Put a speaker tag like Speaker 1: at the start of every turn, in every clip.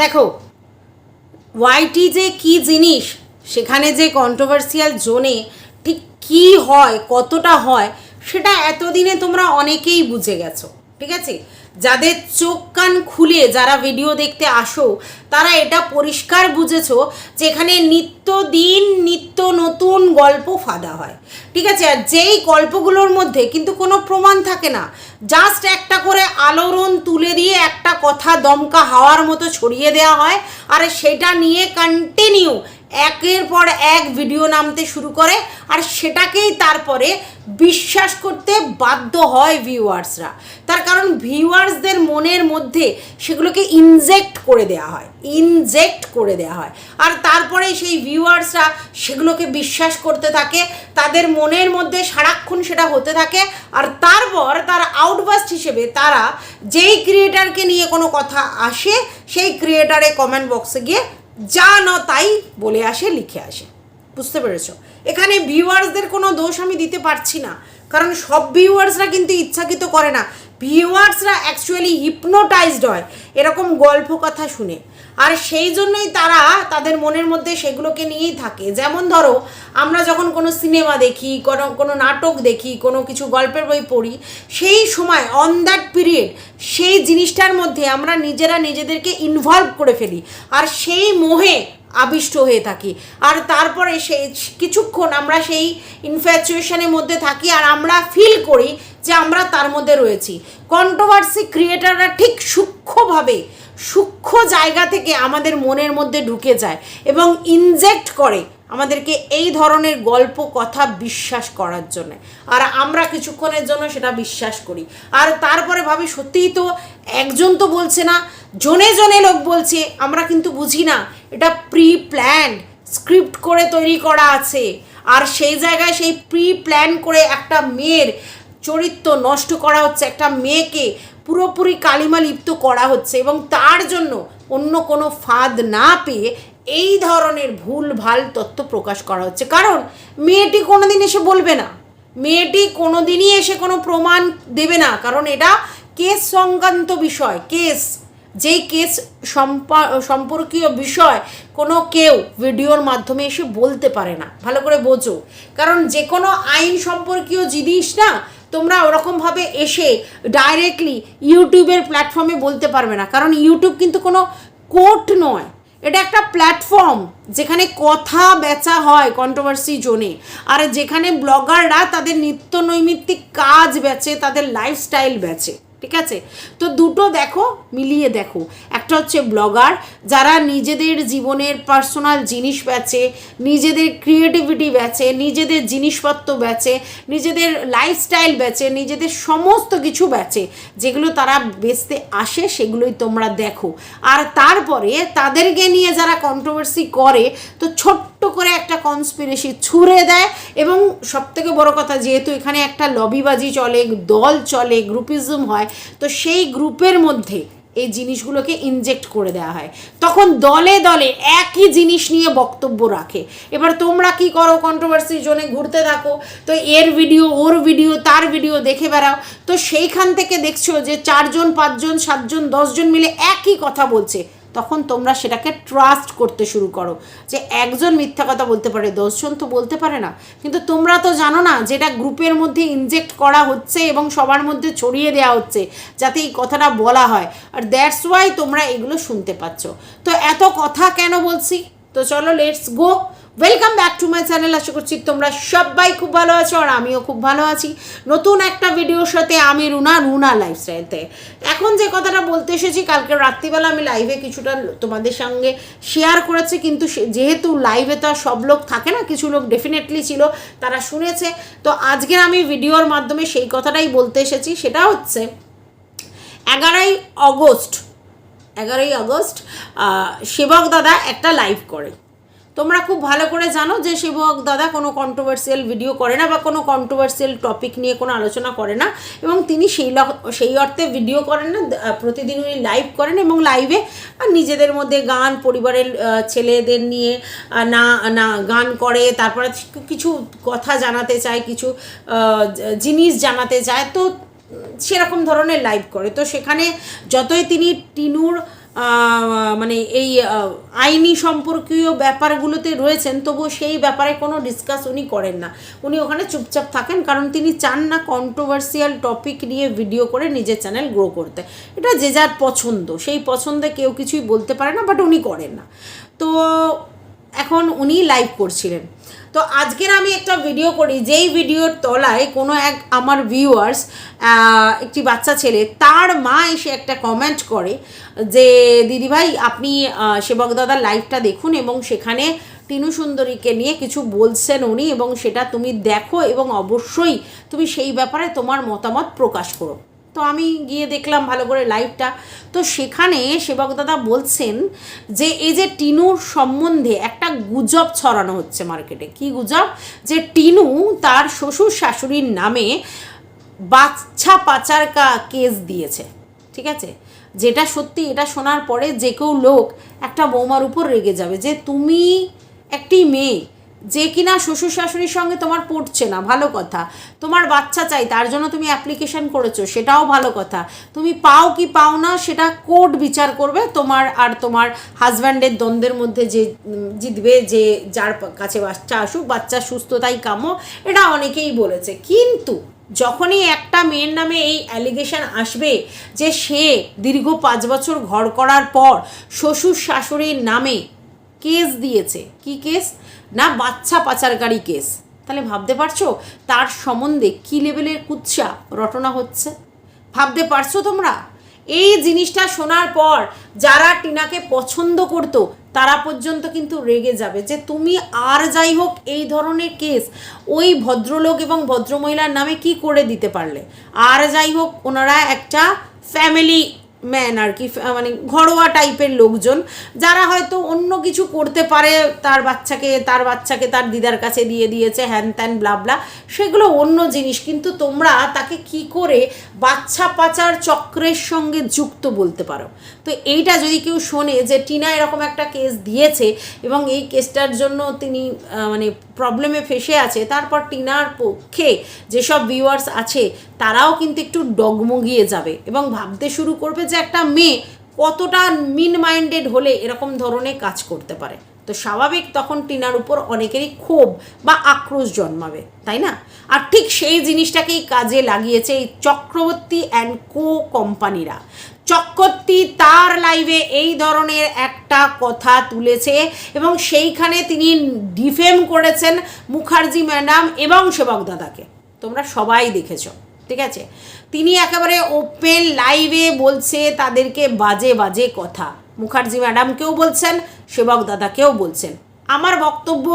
Speaker 1: দেখো ওয়াইটি যে কি জিনিস, সেখানে যে কন্ট্রোভার্সিয়াল জোনে ঠিক কি হয়, কতটা হয়, সেটা এতদিনে তোমরা অনেকেই বুঝে গেছো, ঠিক আছে? যাদের চোখ কান খুলে যারা ভিডিও দেখতে আসো, তারা এটা পরিষ্কার বুঝেছ যে এখানে নিত্য দিন নিত্য নতুন গল্প ফাঁদা হয়। ঠিক আছে? আর যেই গল্পগুলোর মধ্যে কিন্তু কোনো প্রমাণ থাকে না। জাস্ট একটা করে আলোড়ন তুলে দিয়ে একটা কথা দমকা হাওয়ার মতো ছড়িয়ে দেওয়া হয়, আর সেটা নিয়ে কন্টিনিউ একের পর এক ভিডিও নামতে শুরু করে, আর সেটাকেই তারপরে বিশ্বাস করতে বাধ্য হয় ভিউয়ার্সরা তার কারণ ভিউয়ার্সদের মনের মধ্যে সেগুলোকে ইনজেক্ট করে দেওয়া হয় ইনজেক্ট করে দেওয়া হয়। আর তারপরে সেই ভিউয়ার্সরা সেগুলোকে বিশ্বাস করতে থাকে, তাদের মনের মধ্যে সারাক্ষণ সেটা হতে থাকে, আর তারপর তার আউটবাস্ট হিসেবে তারা যেই ক্রিয়েটারকে নিয়ে কোনো কথা আসে, সেই ক্রিয়েটারে কমেন্ট বক্সে গিয়ে যা ন তাই বলে আসে, লিখে আসে। বুঝতে পেরেছ? এখানে ভিউয়ার্সদের কোনো দোষ আমি দিতে পারছি না। কারণ সব ভিউয়ার্সরা কিন্তু ইচ্ছাকৃত করে না। ভিউয়ার্সরা অ্যাকচুয়ালি হিপনোটাইজড হয়, এরকম গল্প কথা শুনে। আর সেই জন্যই তারা তাদের মনের মধ্যে সেগুলোকে নিয়েই থাকে। যেমন ধরো, আমরা যখন কোনো সিনেমা দেখি, কোনো কোনো নাটক দেখি, কোনো কিছু গল্পের বই পড়ি, সেই সময় অন দ্যাট পিরিয়ড সেই জিনিসটার মধ্যে আমরা নিজেরা নিজেদেরকে ইনভলভ করে ফেলি। আর সেই মোহে আবিষ্ট হয়ে থাকি। আর তারপরে সেই কিছুক্ষণ আমরা সেই ইনফ্যাচুয়েশনের মধ্যে থাকি আর আমরা ফিল করি যে আমরা তার মধ্যে রয়েছি। কন্ট্রোভার্সি ক্রিয়েটাররা ঠিক সূক্ষ্মভাবে সূক্ষ্ম জায়গা থেকে আমাদের মনের মধ্যে ঢুকে যায় এবং ইনজেক্ট করে আমাদেরকে এই ধরনের গল্প, কথা বিশ্বাস করার জন্য। আর আমরা কিছুক্ষণের জন্য সেটা বিশ্বাস করি। আর তারপরে ভাবি, সত্যিই তো একজন তো বলছে না, জনে জনে লোক বলছে, আমরা কিন্তু বুঝি না, এটা প্রি প্ল্যান্ড স্ক্রিপ্ট করে তৈরি করা আছে। আর সেই জায়গায় সেই প্রি প্ল্যান করে একটা মেয়ের চরিত্র নষ্ট করা হচ্ছে, একটা মেয়েকে পুরোপুরি কালিমা লিপ্ত করা হচ্ছে এবং তার জন্য অন্য কোনো ফাঁদ না পেয়ে এই ধরনের ভুল ভালো তথ্য প্রকাশ করা হচ্ছে। কারণ মেয়েটি কোনোদিন এসে বলবে না। মেয়েটি কোনো দিনই এসে কোনো প্রমাণ দেবে না। কারণ এটা কেস সংক্রান্ত বিষয়। কেস, যেই কেস সম্পা- সম্পর্কীয় বিষয়, কোনো কেউ ভিডিওর মাধ্যমে এসে বলতে পারে না। ভালো করে বোঝো। কারণ যে কোনো আইন সম্পর্কীয় জিনিস না তোমরা ওরকমভাবে এসে ডাইরেক্টলি ইউটিউবের প্ল্যাটফর্মে বলতে পারবে না। কারণ ইউটিউব কিন্তু কোনো কোর্ট নয়। এটা একটা প্ল্যাটফর্ম যেখানে কথা বেচা হয় কন্ট্রোভার্সি জোনে আর যেখানে ব্লগাররা তাদের নিত্য নৈমিত্তিক কাজ বেচে, তাদের লাইফস্টাইল বেচে। ঠিক আছে? তো দুটো দেখো, মিলিয়ে দেখো। একটা হচ্ছে ব্লগার, যারা নিজেদের জীবনের পার্সোনাল জিনিস বেচে, নিজেদের ক্রিয়েটিভিটি বেচে, নিজেদের জিনিসপত্র বেচে, নিজেদের লাইফস্টাইল বেচে, নিজেদের সমস্ত কিছু বেচে, যেগুলো তারা বেচতে আসে, সেগুলোই তোমরা দেখো। আর তারপরে তাদেরকে নিয়ে যারা কন্ট্রোভার্সি করে, তো ছোট্ট করে একটা কনস্পিরেসি ছুঁড়ে দেয় এবং সবথেকে বড় কথা, যেহেতু এখানে একটা লবিবাজি চলে, দল চলে গ্রুপিজম হয়, তো সেই গ্রুপের মধ্যে এই জিনিসগুলোকে ইনজেক্ট করে দেওয়া হয়। তখন দলে দলে একই জিনিস নিয়ে বক্তব্য রাখে। এবার তোমরা কি করো কন্ট্রোভার্সি জোনে ঘুরতে থাকো, তো এর ভিডিও ওর ভিডিও তার ভিডিও দেখে বেড়াও। তো সেইখান থেকে দেখছ যে চারজন, পাঁচজন, সাতজন, দশজন মিলে একই কথা বলছে। তখন তোমরা সেটাকে ট্রাস্ট করতে শুরু করো। যে একজন মিথ্যা কথা বলতে পারে, দশজন তো বলতে পারে না। কিন্তু তোমরা তো জানো না যেটা গ্রুপের মধ্যে ইনজেক্ট করা হচ্ছে এবং সবার মধ্যে ছড়িয়ে দেওয়া হচ্ছে, যাতে এই কথাটা বলা হয়। আর দ্যাটস ওয়াই তোমরা এগুলো শুনতে পাচ্ছ। তো এত কথা কেন বলছি? তো চলো let's go welcome back to my channel আশা করছি তোমরা সবাই খুব ভালো আছো আর আমিও খুব ভালো আছি। নতুন একটা ভিডিওর সাথে আমি রুনা রুনা লাইফস্টাইলতে এখন যে কথাটা বলতে এসেছি, কালকে রাত্রিবেলা আমি লাইভে কিছুটা তোমাদের সঙ্গে শেয়ার করেছি, কিন্তু যেহেতু লাইভে তো সব লোক থাকে না, কিছু লোক ডেফিনেটলি ছিল, তারা শুনেছে। তো আজকের আমি ভিডিওর মাধ্যমে সেই কথাটাই বলতে এসেছি, সেটা হচ্ছে এগারোই অগস্ট এগারোই আগস্ট সেবক দাদা একটা লাইভ করে। তোমরা খুব ভালো করে জানো যে সেবক দাদা কোনো কন্ট্রোভার্সিয়াল ভিডিও করে না বা কোনো কন্ট্রোভার্সিয়াল টপিক নিয়ে কোনো আলোচনা করে না। এবং তিনি সেই সেই অর্থে ভিডিও করেন না প্রতিদিন উনি লাইভ করেন এবং লাইভে নিজেদের মধ্যে গান, পরিবারের ছেলেদের নিয়ে না না, গান করে, তারপরে কিছু কথা জানাতে চায়, কিছু জিনিস জানাতে চায়, তো সেরকম ধরনের লাইভ করে। তো সেখানে যতই তিনি টিনুর মানে এই আইনি সম্পর্কীয় ব্যাপারগুলোতে রয়েছেন, তবুও সেই ব্যাপারে কোনো ডিসকাস উনি করেন না। উনি ওখানে চুপচাপ থাকেন, কারণ তিনি চান না কন্ট্রোভার্সিয়াল টপিক নিয়ে ভিডিও করে নিজের চ্যানেল গ্রো করতে। এটা যে যার পছন্দ, সেই পছন্দে কেউ কিছুই বলতে পারে না বাট উনি করেন না। তো এখন উনি লাইভ করছিলেন। তো আজকের আমি একটা ভিডিও করি, যেই ভিডিওর তলায় কোনো এক আমার ভিউয়ার্স একটি বাচ্চা ছেলে, তার মা এসে একটা কমেন্ট করে যে দিদিভাই আপনি সেবক দাদার লাইভটা দেখুন এবং সেখানে টিনু সুন্দরীকে নিয়ে কিছু বলছেন উনি এবং সেটা তুমি দেখো এবং অবশ্যই তুমি সেই ব্যাপারে তোমার মতামত প্রকাশ করো। তো আমি গিয়ে দেখলাম ভালো করে লাইভটা তো সেখানে সেবক দাদা বলছেন যে, এই যে টিনুর সম্বন্ধে একটা গুজব ছড়ানো হচ্ছে মার্কেটে কি গুজব? যে টিনু তার শ্বশুর শাশুড়ির নামে বাচ্চা পাচার কা কেস দিয়েছে। ঠিক আছে? যেটা সত্যি, এটা শোনার পরে যে কেউ লোক একটা বৌমার উপর রেগে যাবে। যে, তুমি একটি মেয়ে যে কিনা শ্বশুর শাশুড়ির সঙ্গে তোমার পড়ছে না, ভালো কথা। তোমার বাচ্চা চাই, তার জন্য তুমি অ্যাপ্লিকেশন করেছ, সেটাও ভালো কথা। তুমি পাও কি পাও না, সেটা কোর্ট বিচার করবে, তোমার আর তোমার হাজব্যান্ডের দ্বন্দ্বের মধ্যে যে জিতবে, যে যার কাছে বাচ্চা আসুক, বাচ্চা সুস্থতাই কাম্য, এটা অনেকেই বলেছে। কিন্তু যখনই একটা মেয়ের নামে এই অ্যালিগেশন আসবে যে সে দীর্ঘ পাঁচ বছর ঘর করার পর শ্বশুর শাশুড়ির নামে কেস দিয়েছে, কি কেস না বাচ্চা পাচারকারী কেস? তাহলে ভাবতে পারছ তার সম্বন্ধে কী লেভেলের কুৎসা রটনা হচ্ছে? ভাবতে পারছ তোমরা? এই জিনিসটা শোনার পর যারা টিনাকে পছন্দ করতো, তারা পর্যন্ত কিন্তু রেগে যাবে যে তুমি আর যাই হোক এই ধরনের কেস, ওই ভদ্রলোক এবং ভদ্রমহিলার নামে কি করে দিতে পারলে? আর যাই হোক, ওনারা একটা ফ্যামিলি ম্যান আর কি মানে ঘরোয়া টাইপের লোকজন, যারা হয়তো অন্য কিছু করতে পারে, তার বাচ্চাকে তার বাচ্চাকে তার দিদার কাছে দিয়ে দিয়েছে, হ্যান ত্যান ব্লাবলা সেগুলো অন্য জিনিস। কিন্তু তোমরা তাকে কি করে বাচ্চা পাচার চক্রের সঙ্গে যুক্ত বলতে পারো। তো এইটা যদি কেউ শোনে যে টিনা এরকম একটা কেস দিয়েছে এবং এই কেসটার জন্য তিনি মানে প্রবলেমে ফেসে আছে, তারপর টিনার পক্ষে যেসব ভিউয়ার্স আছে, তারাও কিন্তু একটু ডগমগিয়ে যাবে এবং ভাবতে শুরু করবে যে একটা মেয়ে কতটা মিন মাইন্ডেড হলে এরকম ধরনের কাজ করতে পারে। তো স্বাভাবিক তখন টিনার উপর অনেকেরই ক্ষোভ বা আক্রোশ জন্মাবে, তাই না? আর ঠিক সেই জিনিসটাকেই কাজে লাগিয়েছে এই চক্রবর্তী অ্যান্ড কো কোম্পানিরা চক্রবর্তী তার লাইভে এই ধরনের একটা কথা তুলেছে এবং সেইখানে তিনি ডিফেম করেছেন মুখার্জি ম্যাডাম এবং সেবক দাদাকে। তোমরা সবাই দেখেছ, ঠিক আছে? তিনি একেবারে ওপেন লাইভে বলছে তাদেরকে বাজে বাজে কথা। মুখার্জি ম্যাডামকেও বলছেন, সেবক দাদাকেও বলছেন। আমার বক্তব্য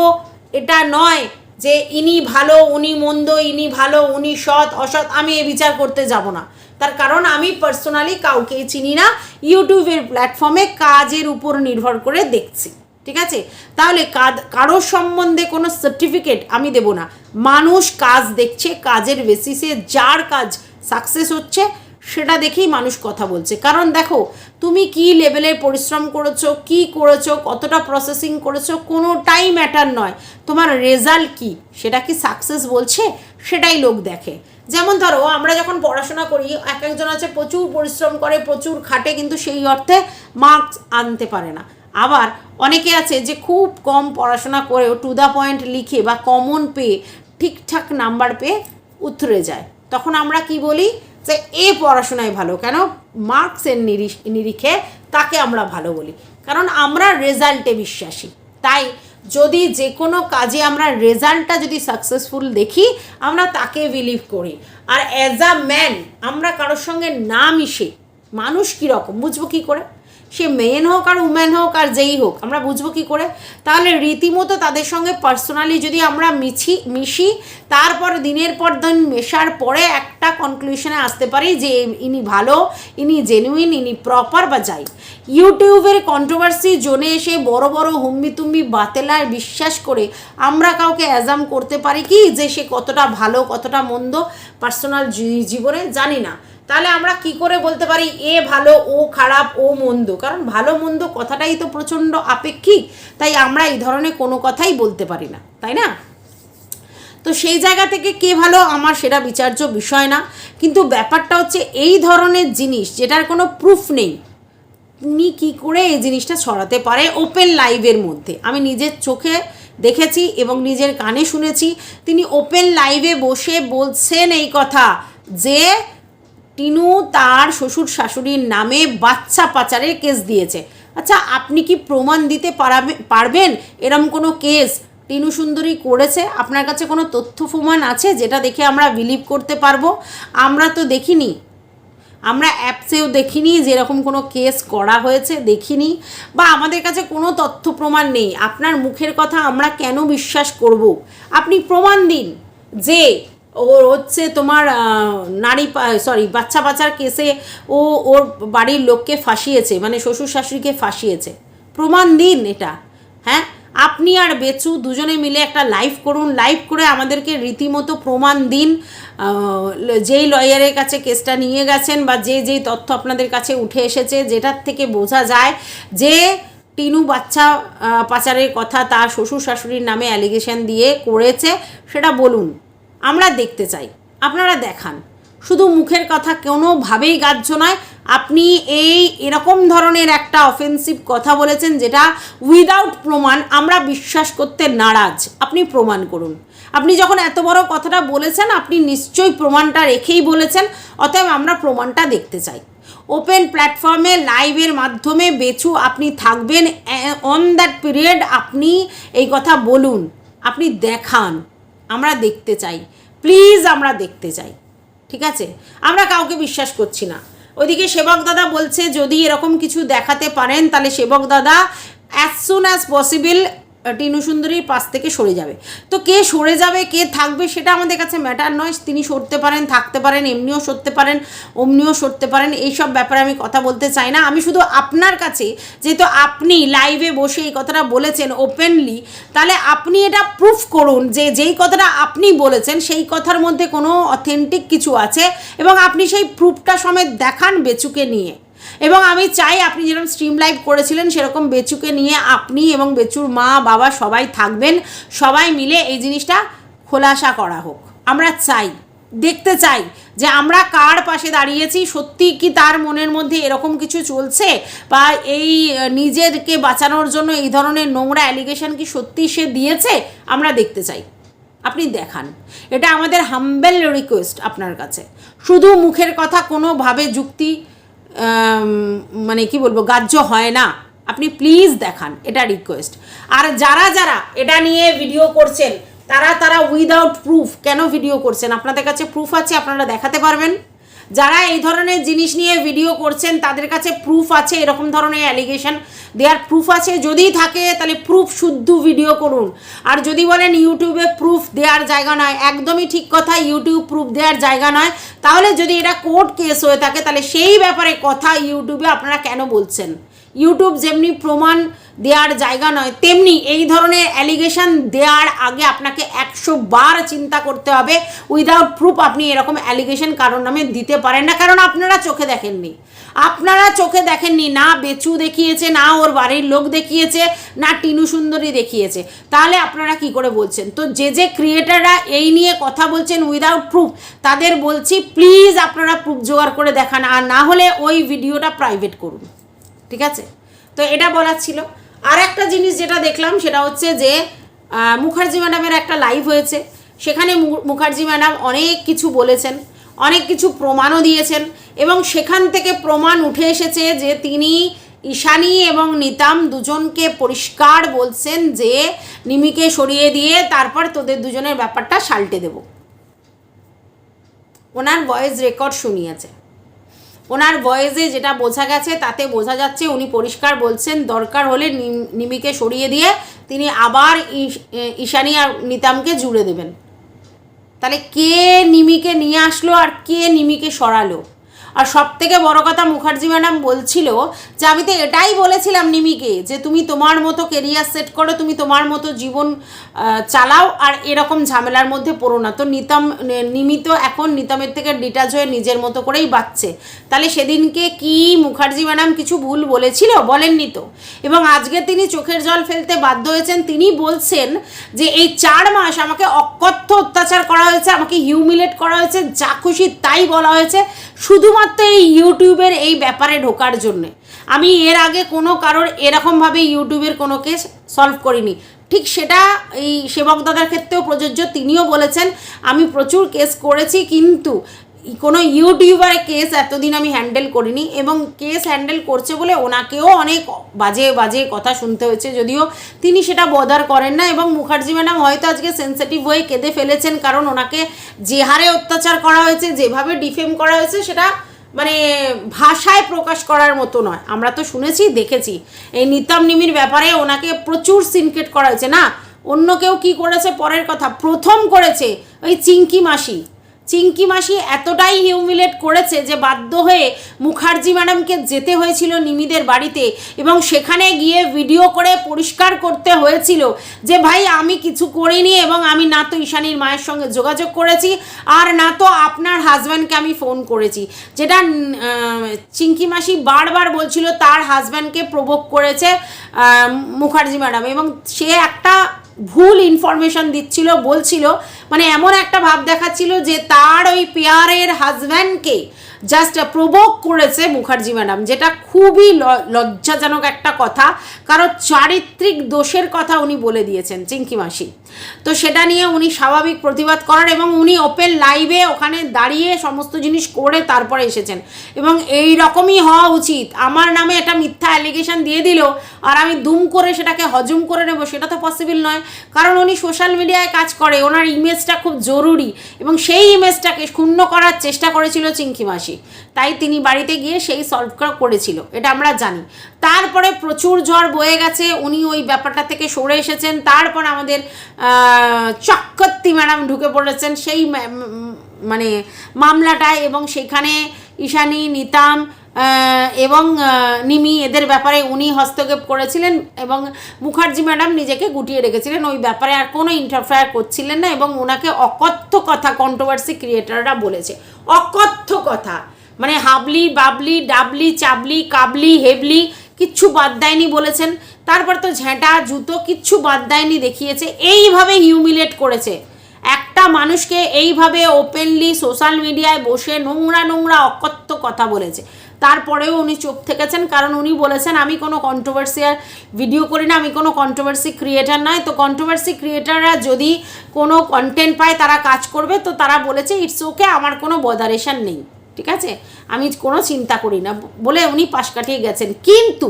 Speaker 1: এটা নয় যে ইনি ভালো, উনি মন্দ, ইনি ভালো, উনি সৎ, অসৎ, আমি এ বিচার করতে যাব না। তার কারণ আমি পার্সোনালি কাউকেই চিনি না, ইউটিউবের প্ল্যাটফর্মে কাজের উপর নির্ভর করে দেখছি, ঠিক আছে? তাহলে কারোর সম্বন্ধে কোনো সার্টিফিকেট আমি দেব না। মানুষ কাজ দেখছে, কাজের বেসিসে যার কাজ সাকসেস হচ্ছে সেটা দেখেই মানুষ কথা বলছে। কারণ দেখো, তুমি কি লেভেলের পরিশ্রম করেছ, কি করেছ, কতটা প্রসেসিং করেছ কোনোটাই ম্যাটার নয়। তোমার রেজাল্ট কি? সেটা কি সাকসেস বলছে? সেটাই লোক দেখে। যেমন ধরো, আমরা যখন পড়াশোনা করি, এক একজন আছে, প্রচুর পরিশ্রম করে, প্রচুর খাটে, কিন্তু সেই অর্থে মার্কস আনতে পারে না। আবার অনেকে আছে যে খুব কম পড়াশোনা করেও টু দ্য পয়েন্ট লিখে বা কমন পেয়ে ঠিকঠাক নাম্বার পেয়ে উতরে যায়। তখন আমরা কি বলি? যে এ পড়াশোনায় ভালো, কেন? মার্কসের নিরিখে তাকে আমরা ভালো বলি। কারণ আমরা রেজাল্টে বিশ্বাসী। তাই যদি যে কোনো কাজে আমরা রেজাল্টটা যদি সাকসেসফুল দেখি, আমরা তাকে বিলিভ করি। আর অ্যাজ আ ম্যান আমরা কারোর সঙ্গে না মিশে মানুষ কীরকম? বুঝব কী করে? সে মেন হোক আর উম্যান হোক আর যেই হোক, আমরা বুঝব কি করে? তাহলে রীতিমতো তাদের সঙ্গে পার্সোনালি যদি আমরা মিছি, মিশি, তারপর দিনের পর দিন মেশার পরে একটা কনক্লুশনে আসতে পারি যে ইনি ভালো, ইনি জেনুইন ইনি প্রপার বা যাই। ইউটিউবের কন্ট্রোভার্সি জোনে এসে বড় বড় হুম্বি তুম্বি বাতেলার বিশ্বাস করে আমরা কাউকে অ্যাজাম করতে পারি কি? যে সে কতটা ভালো, কতটা মন্দ পার্সোনাল জীবনে জানি না। তাহলে আমরা কি করে বলতে পারি? এ ভালো, ও খারাপ, ও মন্দ। কারণ ভালো, মন্দ কথাটাই তো প্রচণ্ড আপেক্ষিক, তাই আমরা এই ধরনের কোনো কথাই বলতে পারি না, তাই না? তো সেই জায়গা থেকে কে ভালো আমার সেটা বিচার্য বিষয় না। কিন্তু ব্যাপারটা হচ্ছে এই ধরনের জিনিস যেটার কোনো প্রুফ নেই আপনি কি করে এই জিনিসটা ছড়াতে পারে ওপেন লাইভের মধ্যে? আমি নিজের চোখে দেখেছি এবং নিজের কানে শুনেছি, তিনি ওপেন লাইভে বসে বলছেন এই কথা যে টিনু তার শ্বশুর শাশুড়ির নামে বাচ্চা পাচারের কেস দিয়েছে। আচ্ছা আপনি কি প্রমাণ দিতে পারাবে- পারবেন এরম কোনো কেস? টিনু সুন্দরী করেছে। আপনার কাছে কোনো তথ্য প্রমাণ আছে যেটা দেখে আমরা বিলিভ করতে পারব? আমরা তো দেখিনি। আমরা অ্যাপসেও দেখিনি যে এরকম কোনো কেস করা হয়েছে, দেখিনি। বা আমাদের কাছে কোনো তথ্য প্রমাণ নেই। আপনার মুখের কথা আমরা কেন বিশ্বাস করব? আপনি প্রমাণ দিন যে ও হচ্ছে তোমার নারী সরি বাচ্চা বাচ্চার কেসে ও ওর বাড়ির লোককে ফাঁসিয়েছে মানে শ্বশুর শাশুড়িকে ফাঁসিয়েছে। প্রমাণ দিন এটা। হ্যাঁ? আপনি আর বেচু দুজনে মিলে একটা লাইভ করুন লাইভ করে আমাদেরকে রীতিমতো প্রমাণ দিন। যেই লয়ারের কাছে কেসটা নিয়ে গেছেন বা যে যেই তথ্য আপনাদের কাছে উঠে এসেছে, যেটার থেকে বোঝা যায় যে টিনু বাচ্চা পাচারের কথা তার শ্বশুর শাশুড়ির নামে অ্যালিগেশন দিয়ে করেছে, সেটা বলুন। আমরা দেখতে চাই। আপনারা দেখান। শুধু মুখের কথা কোনোভাবেই গ্রাহ্য নয়, আপনি এই এরকম ধরনের একটা অফেন্সিভ কথা বলেছেন যেটা উইদাউট প্রমাণ আমরা বিশ্বাস করতে নারাজ। আপনি প্রমাণ করুন। আপনি যখন এত বড় কথাটা বলেছেন, আপনি নিশ্চয়ই প্রমাণটা রেখেই বলেছেন, অতএব আমরা প্রমাণটা দেখতে চাই। ওপেন প্ল্যাটফর্মে লাইভের মাধ্যমে বেচু আপনি থাকবেন অন দ্যাট পিরিয়ড আপনি এই কথা বলুন, আপনি দেখান। আমরা দেখতে চাই। প্লিজ আমরা দেখতে চাই। ঠিক আছে? আমরা কাউকে বিশ্বাস করছি না। ওইদিকে সেবক দাদা বলছে, যদি এরকম কিছু দেখাতে পারেন, তাহলে সেবক দাদা as soon as possible Tinu সুন্দরীর পাশ থেকে সরে যাবে। তো কে সরে যাবে, কে থাকবে সেটা আমাদের কাছে ম্যাটার নয়। তিনি সরতে পারেন, থাকতে পারেন, এমনিও সরতে পারেন, অমনিও সরতে পারেন, এইসব ব্যাপারে আমি কথা বলতে চাই না। আমি শুধু আপনার কাছে, যেহেতু আপনি লাইভে বসে এই কথাটা বলেছেন ওপেনলি তাহলে আপনি এটা প্রুফ করুন যে যেই কথাটা আপনি বলেছেন, সেই কথার মধ্যে কোনো অথেন্টিক কিছু আছে এবং আপনি সেই প্রুফটা সমেত দেখান বেচুকে নিয়ে। এবং আমি চাই আপনি যেরকম স্ট্রিম লাইভ করেছিলেন, সেরকম বেচুকে নিয়ে আপনি এবং বেচুর মা, বাবা সবাই থাকবেন। সবাই মিলে এই জিনিসটা খোলাসা করা হোক। আমরা চাই, দেখতে চাই যে আমরা কার পাশে দাঁড়িয়েছি, সত্যি কি তার মনের মধ্যে এরকম কিছু চলছে? বা এই নিজেরকে বাঁচানোর জন্য এই ধরনের নোংরা অ্যালিগেশন কি সত্যি সে দিয়েছে? আমরা দেখতে চাই। আপনি দেখান। এটা আমাদের হাম্বেল রিকোয়েস্ট আপনার কাছে। শুধু মুখের কথা, কোনোভাবে যুক্তি মানে কি বলব, গ্রাহ্য হয় না। আপনি প্লিজ দেখান, এটা রিকোয়েস্ট আর যারা যারা এটা নিয়ে ভিডিও করছেন, তারা তারা উইদাউট প্রুফ কেন ভিডিও করছেন? আপনাদের কাছে প্রুফ আছে, আপনারা দেখাতে পারবেন। যারা এই ধরনের জিনিস নিয়ে ভিডিও করছেন, তাদের কাছে প্রুফ আছে, এরকম ধরনের অ্যালিগেশন দেওয়ার প্রুফ আছে। যদি থাকে, তাহলে প্রুফ শুদ্ধ ভিডিও করুন। আর যদি বলেন ইউটিউবে প্রুফ দেওয়ার জায়গা নয়, একদমই ঠিক কথা ইউটিউব প্রুফ দেওয়ার জায়গা নয়, তাহলে যদি এটা কোর্ট কেস হয়ে থাকে, তাহলে সেই ব্যাপারে কথা ইউটিউবে আপনারা কেন বলছেন? ইউটিউব যেমনি প্রমাণ দেওয়ার জায়গা নয়, তেমনি এই ধরনের অ্যালিগেশন দেওয়ার আগে আপনাকে একশো বার চিন্তা করতে হবে। উইদাউট প্রুফ আপনি এরকম অ্যালিগেশন কারোর নামে দিতে পারেন না, কারণ আপনারা চোখে দেখেননি। আপনারা চোখে দেখেননি, না বেচু দেখিয়েছে, না ওর বাড়ির লোক দেখিয়েছে, না টিনু সুন্দরী দেখিয়েছে। তাহলে আপনারা কি করে বলছেন? তো যে যে ক্রিয়েটাররা এই নিয়ে কথা বলছেন উইদাউট প্রুফ তাদের বলছি প্লিজ আপনারা প্রুফ জোগাড় করে দেখান, আর না হলে ওই ভিডিওটা প্রাইভেট করুন। ঠিক আছে? তো এটা বলার ছিল। আর একটা জিনিস যেটা দেখলাম সেটা হচ্ছে যে মুখার্জি ম্যাডামের একটা লাইভ হয়েছে। সেখানে মুখার্জি ম্যাডাম অনেক কিছু বলেছেন, অনেক কিছু প্রমাণও দিয়েছেন এবং সেখান থেকে প্রমাণ উঠে এসেছে যে তিনি ঈশানী এবং নিতাম দুজনকে পরিষ্কার বলছেন যে, নিমিকে সরিয়ে দিয়ে তারপর তোদের দুজনের ব্যাপারটা সাল্টে দেব। ওনার ভয়েস রেকর্ড শুনিয়েছে। ওনার ভয়েসে যেটা বোঝা গেছে, তাতে বোঝা যাচ্ছে উনি পরিষ্কার বলছেন, দরকার হলে নিম- নিমিকে সরিয়ে দিয়ে তিনি আবার ঈশানি আর নিতামকে জুড়ে দেবেন। তাহলে কে নিমিকে নিয়ে আসলো আর কে নিমিকে সরালো? আর সব থেকে বড় কথা মুখার্জি ম্যাডাম বলছিল যে, আমি তো এটাই বলেছিলাম নিমিকে যে, তুমি তোমার মতো কেরিয়ার সেট করো, তুমি তোমার মতো জীবন চালাও আর এরকম ঝামেলার মধ্যে পড়ো না। তো নিতম নিমিত এখন নিতমের থেকে ডিটাচ হয়ে নিজের মতো করেই বাঁচছে। তাহলে সেদিনকে কি মুখার্জি ম্যাডাম কিছু ভুল বলেছিল? বলেননি তো। এবং আজকে তিনি চোখের জল ফেলতে বাধ্য হয়েছেন। তিনি বলছেন যে, এই চার মাস আমাকে অকথ্য অত্যাচার করা হয়েছে, আমাকে হিউমিলেট করা হয়েছে, যা খুশি তাই বলা হয়েছে। শুধুমাত্র এই ইউটিউবের এই ব্যাপারে ঢোকার জন্যে। আমি এর আগে কোনো কারোর এরকমভাবে ইউটিউবের কোনো কেস সলভ করিনি। ঠিক সেটা এই সেবক দাদার ক্ষেত্রেও প্রযোজ্য, তিনিও বলেছেন, আমি প্রচুর কেস করেছি, কিন্তু কোনো ইউটিউবারের কেস এতদিন আমি হ্যান্ডেল করিনি এবং কেস হ্যান্ডেল করছে বলে ওনাকেও অনেক বাজে বাজে কথা শুনতে হয়েছে। যদিও তিনি সেটা বদার করেন না এবং মুখার্জি ম্যাডাম হয়তো আজকে সেন্সিটিভ হয়ে কেঁদে ফেলেছেন, কারণ ওনাকে যে হারে অত্যাচার করা হয়েছে, যেভাবে ডিফেম করা হয়েছে, সেটা মানে ভাষায় প্রকাশ করার মতো নয়। আমরা তো শুনেছি, দেখেছি। এই নিতাম নিমির ব্যাপারে ওনাকে প্রচুর সিনকেট করা হয়েছে। না, অন্য কেউ কি করেছে? পরের কথা, প্রথম করেছে ওই চিঙ্কি মাসি। চিঙ্কি মাসি এতটাই হিউমিলেট করেছে যে বাধ্য হয়ে মুখার্জি ম্যাডামকে যেতে হয়েছিল নিমিদের বাড়িতে এবং সেখানে গিয়ে ভিডিও করে পরিষ্কার করতে হয়েছিল যে, ভাই, আমি কিছু করিনি এবং আমি না তো ঈশানীর মায়ের সঙ্গে যোগাযোগ করেছি আর না তো আপনার হাজব্যান্ডকে আমি ফোন করেছি। যেটা চিঙ্কি মাসি বারবার বলছিল, তার হাজব্যান্ডকে প্রভোগ করেছে মুখার্জি ম্যাডাম। এবং সে একটা ভুল ইনফরমেশন দিচ্ছিল বলছিল মানে এমন একটা ভাব দেখাচ্ছিল যে তার ওই পেয়ারের হাজব্যান্ডকে জাস্ট প্রবোক করেছে মুখার্জি ম্যাডাম যেটা খুবই লজ্জাজনক একটা কথা। কারণ চারিত্রিক দোষের কথা উনি বলে দিয়েছেন চিঙ্কি মাসি। তো সেটা নিয়ে উনি স্বাভাবিক প্রতিবাদ করার এবং উনি ওপেন লাইভে ওখানে দাঁড়িয়ে সমস্ত জিনিস করে তারপরে এসেছেন। এবং এই রকমই হওয়া উচিত। আমার নামে এটা মিথ্যা অ্যালিগেশন দিয়ে দিল আর আমি দুম করে সেটাকে হজম করে নেব, সেটা তো পসিবল নয়। কারণ উনি সোশ্যাল মিডিয়ায় কাজ করে, ওনার ইমেজটা খুব জরুরি। এবং সেই ইমেজটাকে ক্ষুণ্ণ করার চেষ্টা করেছিল চিঙ্কি মাসি। তাই তিনি বাড়িতে গিয়ে সেই সলভ করেছিল, এটা আমরা জানি। তারপরে প্রচুর ঝড় বয়ে গেছে, উনি ওই ব্যাপারটা থেকে সরে এসেছেন, তারপর আমাদের চক্রবর্তী ম্যাডাম ঢুকে পড়েছেন, সেই মানে মামলাটায় এবং সেখানে ঈশানী, নিতাম এবং নিমি এদের ব্যাপারে উনি হস্তক্ষেপ করেছিলেন এবং মুখার্জি ম্যাডাম নিজেকে গুটিয়ে রেখেছিলেন। ওই ব্যাপারে আর কোনো ইন্টারফেয়ার করছিলেন না এবং ওনাকে অকথ্য কথা কন্ট্রোভার্সি ক্রিয়েটাররা বলেছে। অকথ্য কথা। মানে হাবলি, বাবলি, ডাবলি, চাবলি, কাবলি, হেবলি কিচ্ছু বাদ দেয়নি বলেছেন। তারপর তো ঝেঁটা, জুতো কিচ্ছু বাদ দেয়নি দেখিয়েছে। এইভাবে হিউমিলেট করেছে। একটা মানুষকে এইভাবে ওপেনলি সোশ্যাল মিডিয়ায় বসে নোংরা নোংরা, অকথ্য কথা বলেছে। তারপরেও উনি চোখ থেকেছেন, কারণ উনি বলেছেন, আমি কোনো কন্ট্রোভার্সিয়াল ভিডিও করি না, আমি কোনো কন্ট্রোভার্সি ক্রিয়েটার নয়। তো কন্ট্রোভার্সি ক্রিয়েটাররা যদি কোনো কন্টেন্ট পায়, তারা কাজ করবে। তো তারা বলেছে ইটস ওকে আমার কোনো বদারেশন নেই। ঠিক আছে? আমি কোনো চিন্তা করি না, বলে উনি পাশ কাটিয়ে গেছেন। কিন্তু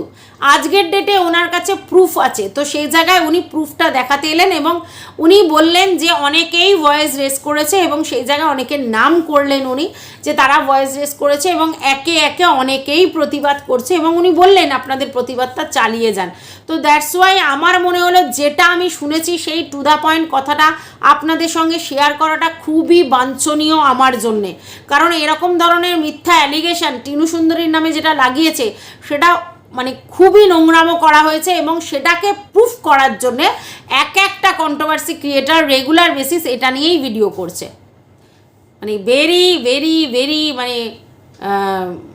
Speaker 1: আজকের ডেটে ওনার কাছে প্রুফ আছে, তো সেই জায়গায় উনি প্রুফটা দেখাতে এলেন এবং উনি বললেন যে অনেকেই ভয়েস রেস করেছে এবং সেই জায়গায় অনেকের নাম করলেন উনি, যে তারা ভয়েস রেস করেছে এবং একে একে অনেকেই প্রতিবাদ করছে এবং উনি বললেন, আপনাদের প্রতিবাদটা চালিয়ে যান। তো দ্যাটস ওয়াই আমার মনে হলো যেটা আমি শুনেছি সেই টু দ্য পয়েন্ট কথাটা আপনাদের সঙ্গে শেয়ার করাটা খুবই বাঞ্ছনীয় আমার জন্যে। কারণ এরকম ধরনের মিথ্যা অ্যালিগেশন টিনু সুন্দরীর নামে যেটা লাগিয়েছে, সেটা মানে খুবই নোংরামো করা হয়েছে এবং সেটাকে প্রুফ করার জন্যে এক একটা কন্ট্রোভার্সি ক্রিয়েটার রেগুলার বেসিস এটা নিয়েই ভিডিও করছে। মানে ভেরি ভেরি ভেরি মানে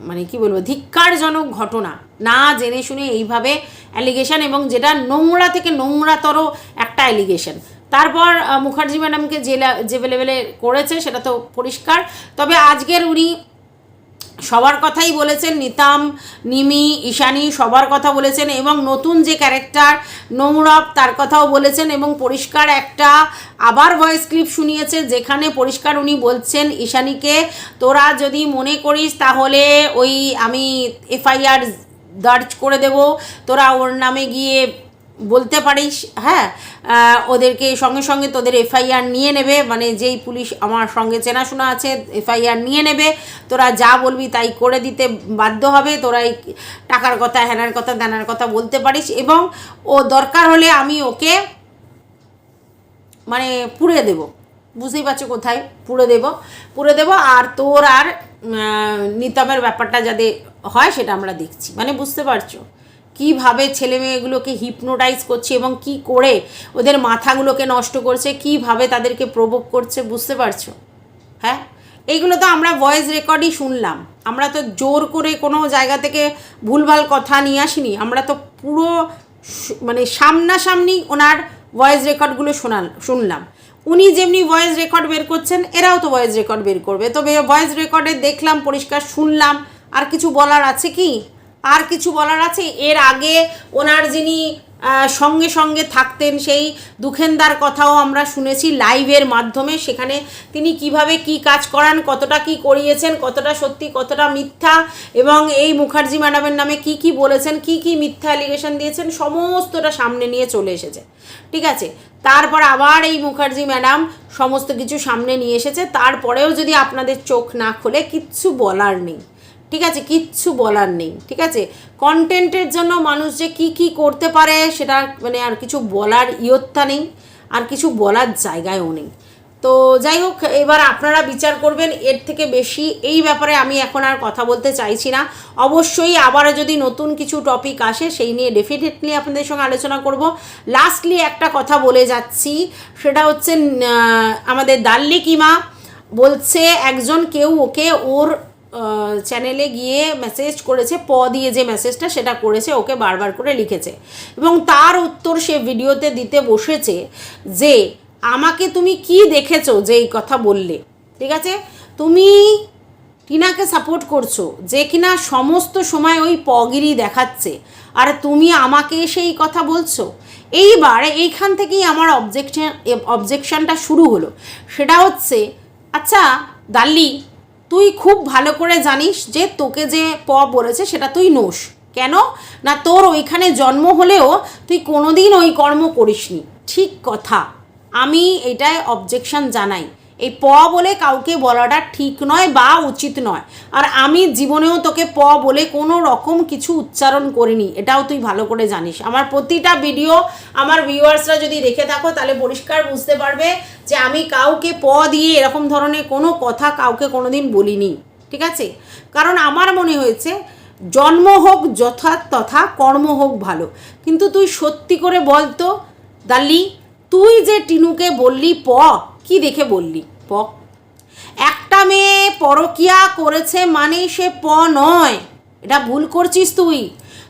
Speaker 1: মানে কি বলব, ধিক্কারজনক ঘটনা। না জেনে শুনে এইভাবে অ্যালিগেশন এবং যেটা নোংরা থেকে নোংরাতর একটা অ্যালিগেশন তারপর মুখার্জি ম্যাডামকে যে লে- যে লেভেলে করেছে সেটা তো পরিষ্কার। তবে আজকের উনি সবার কথাই বলেছেন নিতাম, নিমি, ঈশানী সবার কথা বলেছেন এবং নতুন যে ক্যারেক্টার নৌরব, তার কথাও বলেছেন এবং পরিষ্কার একটা আবার ভয়েস ক্লিপ শুনিয়েছে যেখানে পরিষ্কার উনি বলছেন, ঈশানীকে, তোরা যদি মনে করিস তাহলে ওই আমি এফআইআর দার্জ করে দেব, তোরা ওর নামে গিয়ে বলতে পারিস হ্যাঁ ওদেরকে সঙ্গে সঙ্গে তোদের এফআইআর নিয়ে নেবে মানে যেই পুলিশ আমার সঙ্গে চেনাশোনা আছে, এফআইআর নিয়ে নেবে, তোরা যা বলবি তাই করে দিতে বাধ্য হবে, তোরা টাকার কথা হ্যানার কথা, দানার কথা বলতে পারিস এবং ও দরকার হলে আমি ওকে মানে পুড়ে দেব। বুঝতেই পারছ কোথায়? পুড়ে দেব পুড়ে দেব আর তোর আর নিতমের ব্যাপারটা যাতে হয় সেটা আমরা দেখছি। মানে বুঝতে পারছ? কীভাবে ছেলে মেয়েগুলোকে হিপনোটাইজ করছে এবং কি করে ওদের মাথাগুলোকে নষ্ট করছে, কীভাবে তাদেরকে প্রভোগ করছে, বুঝতে পারছ? হ্যাঁ? এইগুলো তো আমরা ভয়েস রেকর্ডই শুনলাম। আমরা তো জোর করে কোনো জায়গা থেকে ভুলভাল কথা নিয়ে আসিনি। আমরা তো পুরো মানে সামনাসামনি ওনার ভয়েস রেকর্ডগুলো শোনাল, শুনলাম। উনি যেমনি ভয়েস রেকর্ড বের করছেন, এরাও তো ভয়েস রেকর্ড বের করবে। তবে ভয়েস রেকর্ডে দেখলাম, পরিষ্কার শুনলাম। আর কিছু বলার আছে কি? আর কিছু বলার আছে? এর আগে ওনার যিনি সঙ্গে সঙ্গে থাকতেন সেই দুখেন্দার কথাও আমরা শুনেছি লাইভের মাধ্যমে। সেখানে তিনি কীভাবে কি কাজ করান, কতটা কি করিয়েছেন, কতটা সত্যি, কতটা মিথ্যা, এবং এই মুখার্জি ম্যাডামের নামে কি কি বলেছেন, কি কি মিথ্যা অ্যালিগেশন দিয়েছেন, সমস্তটা সামনে নিয়ে চলে এসেছে। ঠিক আছে? তারপর আবার এই মুখার্জি ম্যাডাম সমস্ত কিছু সামনে নিয়ে এসেছে। তারপরেও যদি আপনাদের চোখ না খোলে, কিচ্ছু বলার নেই। ঠিক আছে, কিচ্ছু বলার নেই, ঠিক আছে? কন্টেন্টের জন্য মানুষ যে কি কি করতে পারে সেটা মানে আর কিছু বলার ইয়ত্তা নেই, আর কিছু বলার জায়গায়ও নেই। তো যাই হোক, এবার আপনারা বিচার করবেন, এর থেকে বেশি এই ব্যাপারে আমি এখন আর কথা বলতে চাইছি না। অবশ্যই আবার যদি নতুন কিছু টপিক আসে, সেই নিয়ে ডেফিনেটলি আপনাদের সঙ্গে আলোচনা করব। লাস্টলি একটা কথা বলে যাচ্ছি, সেটা হচ্ছে আমাদের দাল্লি কিমা বলছে, একজন কেউ ওকে ওর চ্যানেলে গিয়ে মেসেজ করেছে, প দিয়ে যে মেসেজটা সেটা করেছে, ওকে বারবার করে লিখেছে। এবং তার উত্তর সে ভিডিওতে দিতে বসেছে যে, আমাকে তুমি কি দেখেছ যে এই কথা বললে? ঠিক আছে? তুমি টিনাকে সাপোর্ট করছ যে কিনা সমস্ত সময় ওই পগিরি দেখাচ্ছে। আর তুমি আমাকে সেই কথা বলছো? এইবার এইখান থেকেই আমার অবজেকশন অবজেকশনটা শুরু হলো। সেটা হচ্ছে আচ্ছা দাল্লি তুই খুব ভালো করে জানিস যে তোকে যে প বলেছে সেটা তুই নোস। কেন? না তোর ওইখানে জন্ম হলেও তুই কোনোদিন ওই কর্ম করিসনি। ঠিক কথা। আমি এটাই অবজেকশন জানাই। এই প বলে কাউকে বলাটা ঠিক নয় বা উচিত নয়। আর আমি জীবনেও তোকে প বলে কোনো রকম কিছু উচ্চারণ করিনি, এটাও তুই ভালো করে জানিস। আমার প্রতিটা ভিডিও আমার ভিউয়ার্সরা যদি দেখে থাকো, তাহলে পরিষ্কার বুঝতে পারবে যে আমি কাউকে প দিয়ে এরকম ধরনের কোনো কথা কাউকে কোনোদিন বলিনি, ঠিক আছে? কারণ আমার মনে হয়েছে, জন্ম হোক যথা তথা কর্ম হোক ভালো। কিন্তু তুই সত্যি করে বলতো দাল্লি, তুই যে টিনুকে বললি প, কি দেখে বললি? প একটা মেয়ে পরকিয়া করেছে মানে সে প নয়। এটা ভুল করছিস তুই।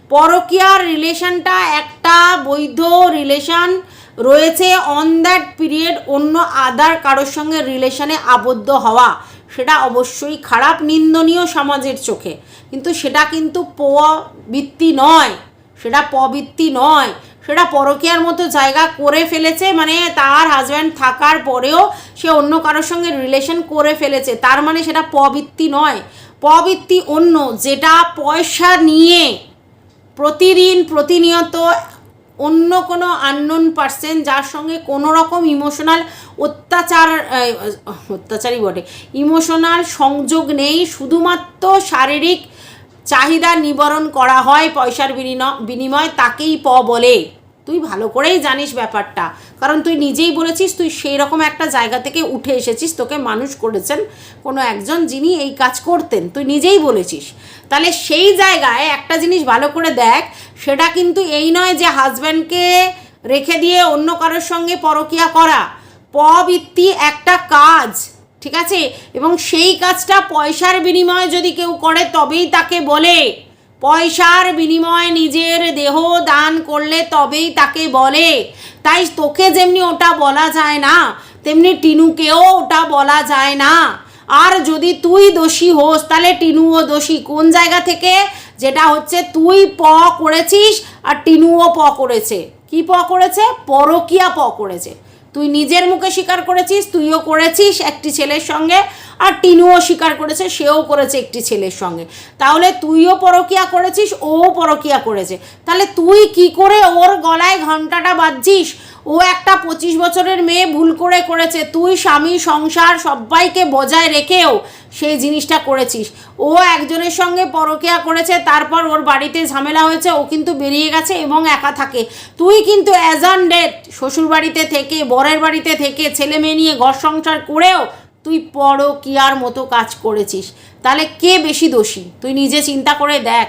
Speaker 1: পরকিয়ার রিলেশনটা একটা বৈধ রিলেশন রয়েছে অন দ্যাট পিরিয়ড অন্য আদার কারোর সঙ্গে রিলেশনে আবদ্ধ হওয়া। সেটা অবশ্যই খারাপ, নিন্দনীয় সমাজের চোখে। কিন্তু সেটা কিন্তু পবৃত্তি নয়। সেটা পবৃত্তি নয়। সেটা পরকীয়ার মতো জায়গা করে ফেলেছে মানে তার হাজব্যান্ড থাকার পরেও সে অন্য কারোর সঙ্গে রিলেশন করে ফেলেছে। তার মানে সেটা পবৃত্তি নয়। পবৃত্তি অন্য, যেটা পয়সা নিয়ে প্রতিদিন প্রতিনিয়ত অন্য কোনো আননোন পার্সন যার সঙ্গে কোনো রকম ইমোশনাল অত্যাচার অত্যাচারই বটে। ইমোশনাল সংযোগ নেই, শুধুমাত্র শারীরিক চাহিদা নিবারণ করা হয় পয়সার বিনিময় তাকেই প বলে। তুই ভালো করেই জানিস ব্যাপারটা। কারণ তুই নিজেই বলেছিস, তুই সেই রকম একটা জায়গা থেকে উঠে এসেছিস, তোকে মানুষ করেছেন কোনো একজন যিনি এই কাজ করতেন। তুই নিজেই বলেছিস। তাহলে সেই জায়গায় একটা জিনিস ভালো করে দেখ, সেটা কিন্তু এই নয় যে হাজব্যান্ডকে রেখে দিয়ে অন্য কারোর সঙ্গে পরকিয়া করা। পবৃত্তি একটা কাজ। ঠিক আছে? এবং সেই কাজটা পয়সার বিনিময়ে যদি কেউ করে, তবেই তাকে বলে। পয়সার বিনিময়ে নিজের দেহ দান করলে তবেই তাকে বলে। তাই তোকে যেমনি ওটা বলা যায় না, তেমনি টিনুকেও ওটা বলা যায় না। আর যদি তুই দোষী হোস, তাহলে টিনুও দোষী। কোন জায়গা থেকে? যেটা হচ্ছে তুই প করেছিস আর টিনুও প করেছে। কি প করেছে? পরকিয়া প করেছে। তুই নিজের মুখে স্বীকার করেছিস তুইও করেছিস একটি ছেলের সঙ্গে। আর টিনুও স্বীকার করেছে, সেও করেছে একটি ছেলের সঙ্গে। তাহলে তুইও পরকিয়া করেছিস ও পরকিয়া করেছে। তাহলে তুই কি করে ওর গলায় ঘন্টাটা বাজছিস? ও একটা পঁচিশ বছরের মেয়ে ভুল করে করেছে, তুই স্বামী, সংসার সবাইকে বজায় রেখেও সেই জিনিসটা করেছিস। ও একজনের সঙ্গে পরকিয়া করেছে, তারপর ওর বাড়িতে ঝামেলা হয়েছে, ও কিন্তু বেরিয়ে গেছে এবং একা থাকে। তুই কিন্তু অ্যাজ অন ডেট শ্বশুর বাড়িতে থেকে, বরের বাড়িতে থেকে ছেলে মেয়ে নিয়ে ঘর সংসার করেও তুই পরকিয়ার মতো কাজ করেছিস? তাহলে কে বেশি দোষী? তুই নিজে চিন্তা করে দেখ।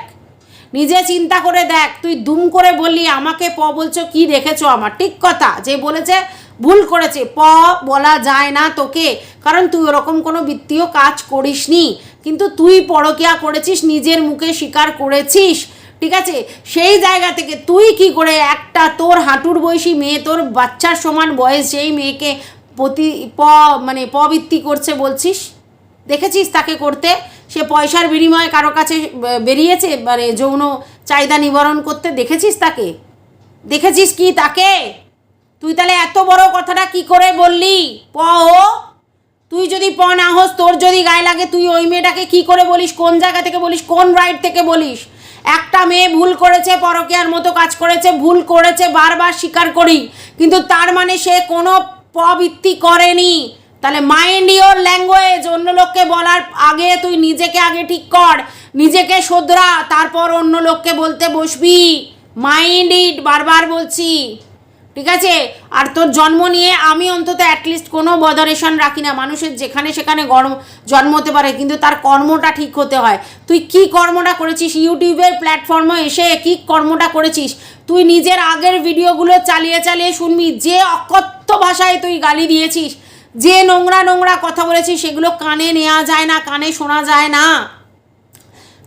Speaker 1: নিজে চিন্তা করে দেখ। তুই দুম করে বললি, আমাকে প বলছো, কি দেখেছ আমার? ঠিক কথা, যে বলেছে ভুল করেছে। প বলা যায় না তোকে, কারণ তুই ওরকম কোনো বৃত্তীয় কাজ করিসনি। কিন্তু তুই পরকিয়া করেছিস, নিজের মুখে স্বীকার করেছিস, ঠিক আছে? সেই জায়গা থেকে তুই কি করে একটা তোর হাঁটুর বয়সী মেয়ে, তোর বাচ্চার সমান বয়স, যেই মেয়েকে প্রতি প মানে পবৃত্তি করছে বলছিস? দেখেছিস তাকে করতে? সে পয়সার বিনিময়ে কারও কাছে বেরিয়েছে? মানে যৌন চাহিদা নিবারণ করতে? দেখেছিস তাকে? দেখেছিস কি তাকে? তুই তাহলে এত বড় কথাটা কি করে বললি? প ও, তুই যদি প না হোস, তোর যদি গায়ে লাগে, তুই ওই মেয়েটাকে কি করে বলিস? কোন জায়গা থেকে বলিস? কোন রাইট থেকে বলিস? একটা মেয়ে ভুল করেছে, পরকেয়ার মতো কাজ করেছে, ভুল করেছে, বারবার স্বীকার করি। কিন্তু তার মানে সে কোনো পবৃত্তি করেনি। তাহলে মাইন্ড ইওর ল্যাঙ্গুয়েজ অন্য লোককে বলার আগে তুই নিজেকে আগে ঠিক কর। নিজেকে শোধরা, তারপর অন্য লোককে বলতে বসবি। মাইন্ড ইট বারবার বলছি। ঠিক আছে? আর তোর জন্ম নিয়ে আমি অন্তত অ্যাটলিস্ট কোনো বদারেশন রাখি না। মানুষের যেখানে সেখানে গর্ম, জন্ম হতে পারে, কিন্তু তার কর্মটা ঠিক হতে হয়। তুই কি কর্মটা করেছিস? ইউটিউবের প্ল্যাটফর্মে এসে কি কর্মটা করেছিস? তুই নিজের আগের ভিডিওগুলো চালিয়ে চালিয়ে শুনবি। যে অকথ্য ভাষায় তুই গালি দিয়েছিস। যে নোংরা নোংরা কথা বলেছিস, সেগুলো কানে নেওয়া যায় না, কানে শোনা যায় না।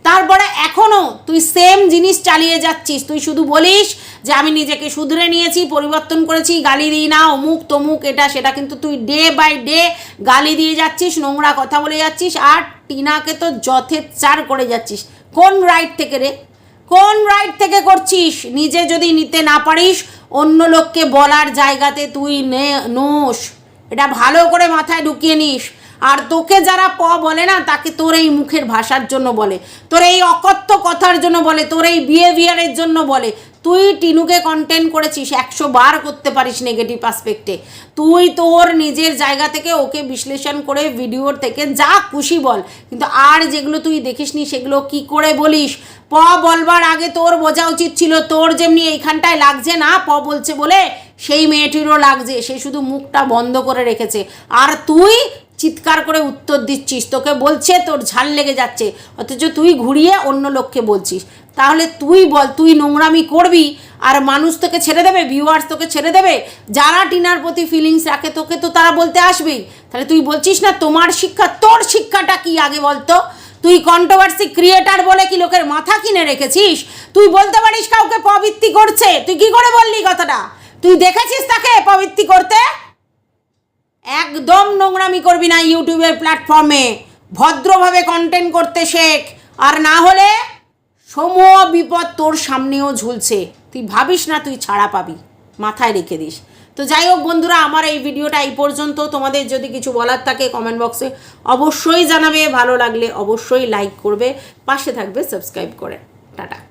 Speaker 1: তারপরে এখনও তুই সেম জিনিস চালিয়ে যাচ্ছিস। তুই শুধু বলিস যে, আমি নিজেকে শুধরে নিয়েছি, পরিবর্তন করেছি, গালি দিই না, অমুক তমুক এটা, সেটা। কিন্তু তুই ডে বাই ডে গালি দিয়ে যাচ্ছিস, নোংরা কথা বলে যাচ্ছিস, আর টিনাকে তো যথেচ্ছার করে যাচ্ছিস। কোন রাইট থেকে রে? কোন রাইট থেকে করছিস? নিজে যদি নিতে না পারিস, অন্য লোককে বলার জায়গাতে তুই নে, নোস। এটা ভালো করে মাথায় ঢুকিয়ে নিস। আর তোকে যারা প বলে না, তাকে তোর এই মুখের ভাষার জন্য বলে। তোর এই অকথ্য কথার জন্য বলে। তোর এই বিহেভিয়ারের জন্য বলে। তুই টিনুকে কন্টেন্ট করেছিস, একশো বার করতে পারিস নেগেটিভ আসপেক্টে তুই তোর নিজের জায়গা থেকে ওকে বিশ্লেষণ করে ভিডিওর থেকে যা খুশি বল। কিন্তু আর যেগুলো তুই দেখিসনি, সেগুলো কি করে বলিস? প বলবার আগে তোর বোঝা উচিত ছিল, তোর যেমনি এইখানটায় লাগছে না, প বলছে বলে সেই মেয়েটিরও লাগছে, সে শুধু মুখটা বন্ধ করে রেখেছে। আর তুই চিৎকার করে উত্তর দিচ্ছিস। তোকে বলছে তোর ঝাল লেগে যাচ্ছে। অথচ তুই ঘুরিয়ে অন্য লোককে বলছিস। তাহলে তুই বল, তুই নোংরামি করবি আর মানুষ তোকে ছেড়ে দেবে ভিউয়ার্স তোকে ছেড়ে দেবে? যারা টিনার প্রতি ফিলিংস রাখে, তোকে তো তারা বলতে আসবেই তাহলে তুই বলছিস না, তোমার শিক্ষা, তোর শিক্ষাটা কি আগে বলতো? তুই কন্ট্রোভার্সি ক্রিয়েটার বলে কি লোকের মাথা কিনে রেখেছিস? তুই বলতে পারিস কাউকে পবৃত্তি করছে। তুই কি করে বললি কথাটা? তুই দেখেছিস তাকে পবৃত্তি করতে? একদম নোংরামি করবি না ইউটিউবের প্ল্যাটফর্মে। ভদ্রভাবে কন্টেন্ট করতে শেখ। আর না হলে সমূহ বিপদ তোর সামনেও ঝুলছে। তুই ভাবিস না তুই ছাড়া পাবি। মাথায় রেখে দিস। তো যাই হোক বন্ধুরা, আমার এই ভিডিওটা এই পর্যন্ত। তোমাদের যদি কিছু বলার থাকে কমেন্ট বক্সে অবশ্যই জানাবে। ভালো লাগলে অবশ্যই লাইক করবে। পাশে থাকবে সাবস্ক্রাইব করে। টাটা।